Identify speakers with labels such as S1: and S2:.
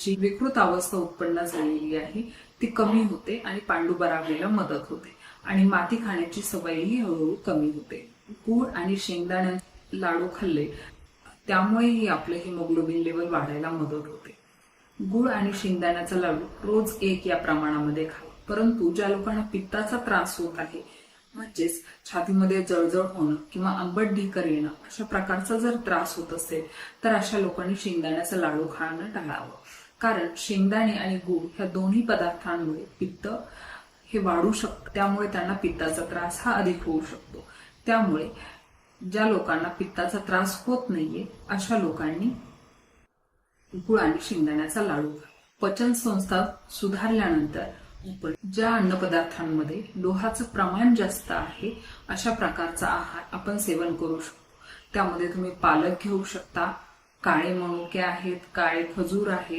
S1: जी विकृत अवस्था उत्पन्न झालेली आहे ती कमी होते आणि पांडू बरावलेला मदत होते. आणि माती खाण्याची सवयही हळूहळू कमी होते. गूळ आणि शेंगदाण्या लाडू खाल्ले त्यामुळेही आपलं हिमोग्लोबिन लेवल वाढायला मदत होते. गुळ आणि शेंगदाण्याचा लाडू रोज एक या प्रमाणामध्ये खा परंतु ज्या लोकांना पित्ताचा त्रास होत आहे म्हणजेच छातीमध्ये जळजळ होणं किंवा आंबट ढिकर येणं अशा प्रकारचा जर त्रास होत असेल तर अशा लोकांनी शेंगदाण्याचा लाडू खाणं टाळावं. कारण शेंगदाणे आणि गूळ ह्या दोन्ही पदार्थांमुळे पित्त हे वाढू शकतं. त्यामुळे त्यांना पित्ताचा त्रास हा अधिक होऊ शकतो. त्यामुळे ज्या लोकांना पित्ताचा त्रास होत नाहीये अशा लोकांनी गुळ आणि शेंगदाण्याचा लाडू पचन संस्था सुधारल्यानंतर ज्या अन्नपदार्थांमध्ये लोहाचं प्रमाण जास्त आहे अशा प्रकारचा आहार आपण सेवन करू शकतो. त्यामध्ये तुम्ही पालक घेऊ शकता. काळे मनुके आहेत काळे खजूर आहेत.